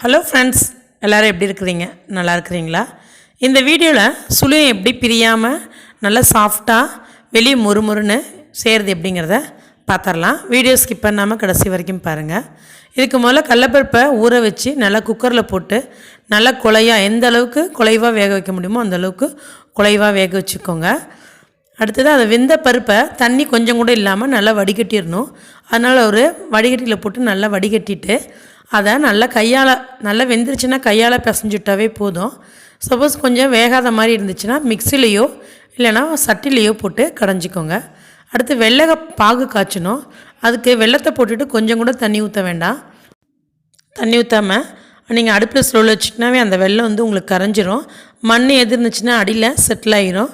Hello friends எல்லோரும் எப்படி இருக்கிறீங்க? நல்லா இருக்கிறீங்களா? இந்த வீடியோவில் சுழியம் எப்படி பிரியாமல் நல்லா சாஃப்டாக வெளியே முறுமுறுன்னு செய்கிறது எப்படிங்கிறத பார்த்துடலாம் வீடியோ ஸ்கிப் பண்ணாமல் கடைசி வரைக்கும் பாருங்கள் இதுக்கு முதல்ல கடலப்பருப்பை ஊற வச்சு நல்லா குக்கரில் போட்டு நல்லா குழையாக எந்த அளவுக்கு குலைவாக வேக வைக்க முடியுமோ அந்த அளவுக்கு குலைவாக வேக வச்சுக்கோங்க. அடுத்தது அதை வெந்த பருப்பை தண்ணி கொஞ்சம் கூட இல்லாமல் நல்லா வடிகட்டிடணும். அதனால் ஒரு வடிகட்டியில் போட்டு நல்லா வடிகட்டிட்டு அதை நல்லா கையால் நல்லா வெந்துருச்சுன்னா கையால் பிசைஞ்சுட்டாவே போதும். சப்போஸ் கொஞ்சம் வேகாத மாதிரி இருந்துச்சுன்னா மிக்சிலேயோ இல்லைனா சட்டிலேயோ போட்டு கடைஞ்சிக்கோங்க. அடுத்து வெள்ளை பாகு காய்ச்சணும். அதுக்கு வெள்ளத்தை போட்டுட்டு கொஞ்சம் கூட தண்ணி ஊற்ற வேண்டாம். தண்ணி ஊற்றாமல் நீங்கள் அடுப்பில் ஸ்லோவில் வச்சுட்டினாவே அந்த வெள்ளம் வந்து உங்களுக்கு கரைஞ்சிரும். மண் எது இருந்துச்சுன்னா அடியில் செட்டில் ஆகிரும்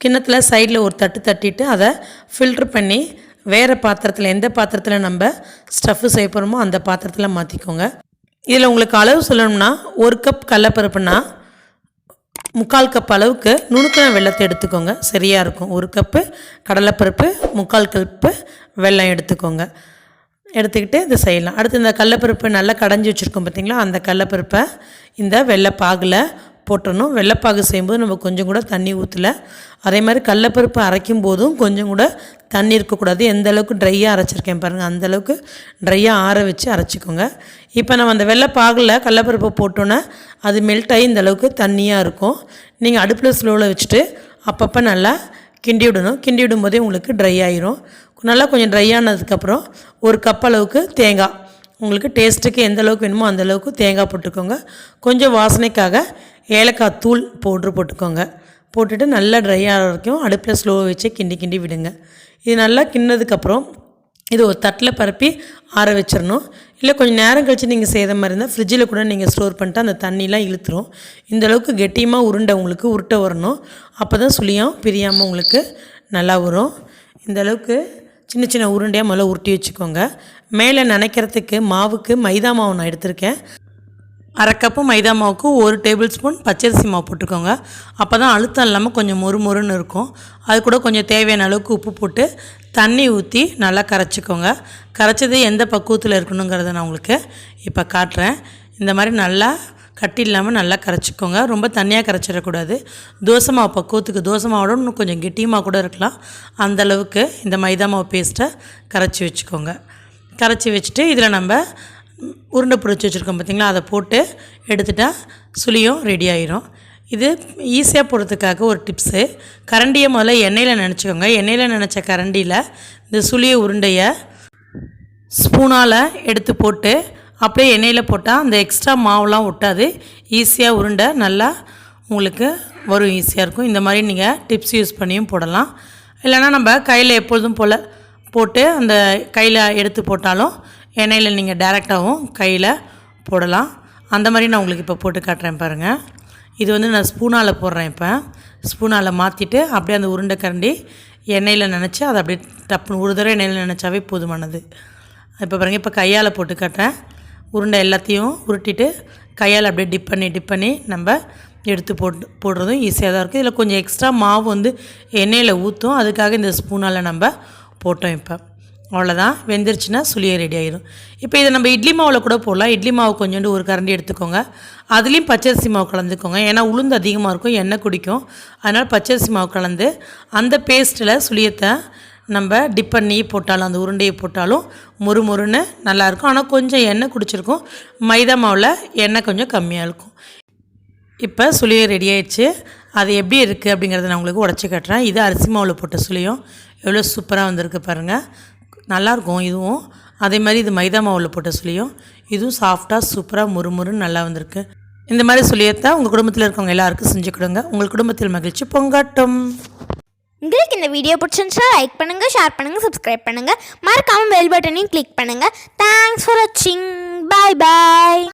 கிண்ணத்தில் சைடில் ஒரு தட்டு தட்டிட்டு அதை ஃபில்ட்ரு பண்ணி வேறு பாத்திரத்தில் எந்த பாத்திரத்தில் நம்ம ஸ்டஃப்பு செய்ய போகிறோமோ அந்த பாத்திரத்தில் மாற்றிக்கோங்க இதில் உங்களுக்கு அளவு சொல்லணும்னா ஒரு கப் கடலப்பருப்புனா முக்கால் கப் அளவுக்கு நுணுக்கின வெள்ளத்தை எடுத்துக்கோங்க. சரியாக இருக்கும். ஒரு கப்பு கடலைப்பருப்பு முக்கால் கப்பு வெல்லம் எடுத்துக்கோங்க. எடுத்துக்கிட்டு இதை செய்யலாம். அடுத்து இந்த கடலப்பருப்பு நல்லா கடைஞ்சி வச்சுருக்கோம் பார்த்திங்களா அந்த கடலப்பருப்பை இந்த வெள்ளைப்பாகில் போட்டுடணும் வெள்ளைப்பாகு செய்யும்போது நம்ம கொஞ்சம் கூட தண்ணி ஊற்றல அதே மாதிரி கடலப்பருப்பு அரைக்கும் போதும் கொஞ்சம் கூட தண்ணி இருக்கக்கூடாது. எந்த அளவுக்கு ட்ரையாக அரைச்சிருக்கேன் பாருங்கள் அந்தளவுக்கு ட்ரையாக ஆற வச்சு அரைச்சிக்கோங்க. இப்போ நம்ம அந்த வெள்ளைப்பாகில் கடலப்பருப்பை போட்டோன்னே அது மெல்ட் ஆகி இந்த அளவுக்கு தண்ணியாக இருக்கும். நீங்கள் அடுப்பில் ஸ்லோவில் வச்சுட்டு அப்பப்போ நல்லா கிண்டி விடணும். கிண்டி விடும்போதே உங்களுக்கு ட்ரை ஆயிரும். நல்லா கொஞ்சம் ட்ரை ஆனதுக்கப்புறம் ஒரு கப் அளவுக்கு தேங்காய். உங்களுக்கு டேஸ்ட்டுக்கு எந்த அளவுக்கு வேணுமோ அந்த அளவுக்கு தேங்காய் போட்டுக்கோங்க. கொஞ்சம் வாசனைக்காக ஏலக்காய் தூள் பவுட்ரு போட்டுக்கோங்க. போட்டுட்டு நல்லா ட்ரை ஆகிற வரைக்கும் அடுப்பில் ஸ்லோ வச்சு கிண்டி கிண்டி விடுங்க. இது நல்லா கிண்ணதுக்கப்புறம் இது ஒரு தட்டில் பரப்பி ஆற வச்சிடணும். இல்லை கொஞ்சம் நேரம் கழித்து நீங்கள் செய்கிற மாதிரி இருந்தால் ஃப்ரிட்ஜில் கூட நீங்கள் ஸ்டோர் பண்ணிட்டு அந்த தண்ணிலாம் இழுத்துரும். இந்தளவுக்கு கெட்டியமாக உருண்டை உங்களுக்கு உருட்டை வரணும். அப்போ தான் சுழியம் பிரியாமல் உங்களுக்கு நல்லா வரும். இந்தளவுக்கு சின்ன சின்ன உருண்டையாக முதல்ல உருட்டி வச்சுக்கோங்க. மேலே நினைக்கிறதுக்கு மாவுக்கு மைதா மாவு நான் எடுத்திருக்கேன். அரை கப்பு மைதா மாவுக்கு ஒரு டேபிள் ஸ்பூன் பச்சரிசி மாவு போட்டுக்கோங்க. அப்போ தான் அழுத்தம் இல்லாமல் கொஞ்சம் மொறு மொறுன்னு இருக்கும். அது கூட கொஞ்சம் தேவையான அளவுக்கு உப்பு போட்டு தண்ணி ஊற்றி நல்லா கரைச்சிக்கோங்க. கரைச்சது எந்த பக்குவத்தில் இருக்கணுங்கிறத நான் உங்களுக்கு இப்போ காட்டுறேன். இந்த மாதிரி நல்லா கட்டி இல்லாமல் நல்லா கரைச்சிக்கோங்க. ரொம்ப தண்ணியாக கரைச்சிடக்கூடாது. தோசை மாவு பக்குவத்துக்கு தோசை மாவோட இன்னும் கொஞ்சம் கெட்டியமாக கூட இருக்கலாம். அந்தளவுக்கு இந்த மைதா மாவு பேஸ்ட்டை கரைச்சி வச்சுக்கோங்க. கரைச்சி வச்சுட்டு இதில் நம்ம உருண்டை பிடிச்சி வச்சுருக்கோம் பார்த்திங்களா? அதை போட்டு எடுத்துட்டால் சுளியும் ரெடி ஆயிரும். இது ஈஸியாக போடுறதுக்காக ஒரு டிப்ஸு கரண்டியை முதல்ல எண்ணெயில் நினச்சிக்கோங்க. எண்ணெயில் நினச்ச கரண்டியில் இந்த சுளிய உருண்டையை ஸ்பூனால் எடுத்து போட்டு அப்படியே எண்ணெயில் போட்டால் அந்த எக்ஸ்ட்ரா மாவுலாம் ஒட்டாது. ஈஸியாக உருண்டை நல்லா உங்களுக்கு வரும் ஈஸியாக இருக்கும். இந்த மாதிரி நீங்கள் டிப்ஸ் யூஸ் பண்ணியும் போடலாம். இல்லைனா நம்ம கையில் எப்பொழுதும் போல் போட்டு அந்த கையில் எடுத்து போட்டாலும் எண்ணெயில் நீங்கள் டேரெக்டாகவும் கையில் போடலாம். அந்த மாதிரி நான் உங்களுக்கு இப்போ போட்டு காட்டுறேன் பாருங்கள் இது வந்து நான் ஸ்பூனால் போடுறேன் இப்போ. ஸ்பூனால் மாற்றிட்டு அப்படியே அந்த உருண்டை கரண்டி எண்ணெயில் நினச்சி அதை அப்படியே டப்புன்னு ஒரு தடவை எண்ணெயில் நினச்சாவே போதுமானது. இப்போ பாருங்கள் இப்போ கையால் போட்டு காட்டுறேன். உருண்டை எல்லாத்தையும் உருட்டிட்டு கையால் அப்படியே டிப் பண்ணி டிப் பண்ணி நம்ம எடுத்து போட்டு போடுறதும் ஈஸியாக தான் இருக்குது இதில் கொஞ்சம் எக்ஸ்ட்ரா மாவு வந்து எண்ணெயில் ஊற்றும் அதுக்காக இந்த ஸ்பூனால் நம்ம போட்டோம் இப்போ. அவ்வளோதான் வெந்துருச்சுன்னா சுளிய ரெடி ஆயிடும் இப்போ இதை நம்ம இட்லி மாவில் கூட போடலாம். இட்லி மாவு கொஞ்சோண்டு ஒரு கரண்டி எடுத்துக்கோங்க. அதுலேயும் பச்சரிசி மாவு கலந்துக்கோங்க. ஏன்னா உளுந்து அதிகமாக இருக்கும் எண்ணெய் குடிக்கும். அதனால் பச்சரிசி மாவு கலந்து அந்த பேஸ்ட்டில் சுளியத்தை நம்ம டிப் பண்ணி போட்டாலும் அந்த உருண்டையை போட்டாலும் மொறு மொறுன்னு நல்லாயிருக்கும் ஆனால் கொஞ்சம் எண்ணெய் குடிச்சிருக்கும். மைதா மாவில் எண்ணெய் கொஞ்சம் கம்மியாக இருக்கும். இப்போ சுளியை ரெடி ஆயிடுச்சு. அது எப்படி இருக்குது அப்படிங்கிறத நான் உங்களுக்கு உடச்சி கட்டுறேன். இது அரிசி மாவில் போட்ட சுளியம். எவ்வளோ சூப்பராக வந்திருக்கு பாருங்கள் நல்லாயிருக்கும் இதுவும். அதே மாதிரி இது மைதா மாவில் போட்ட சுழியும். இதுவும் சாஃப்டாக சூப்பராக முறுமுறுன்னு நல்லா வந்திருக்கு. இந்த மாதிரி சுழியத்தை உங்கள் குடும்பத்தில் இருக்கவங்க எல்லாருக்கும் செஞ்சு கொடுங்க. உங்கள் குடும்பத்தில் மகிழ்ச்சி பொங்காட்டும். உங்களுக்கு இந்த வீடியோ பிடிச்சிருந்துச்சா லைக் பண்ணுங்கள் ஷேர் பண்ணுங்கள் சப்ஸ்கிரைப் பண்ணுங்கள் மறக்காமல் பெல் பட்டனையும் கிளிக் பண்ணுங்கள் தேங்க்ஸ் ஃபார் வாட்சிங் பாய் பாய்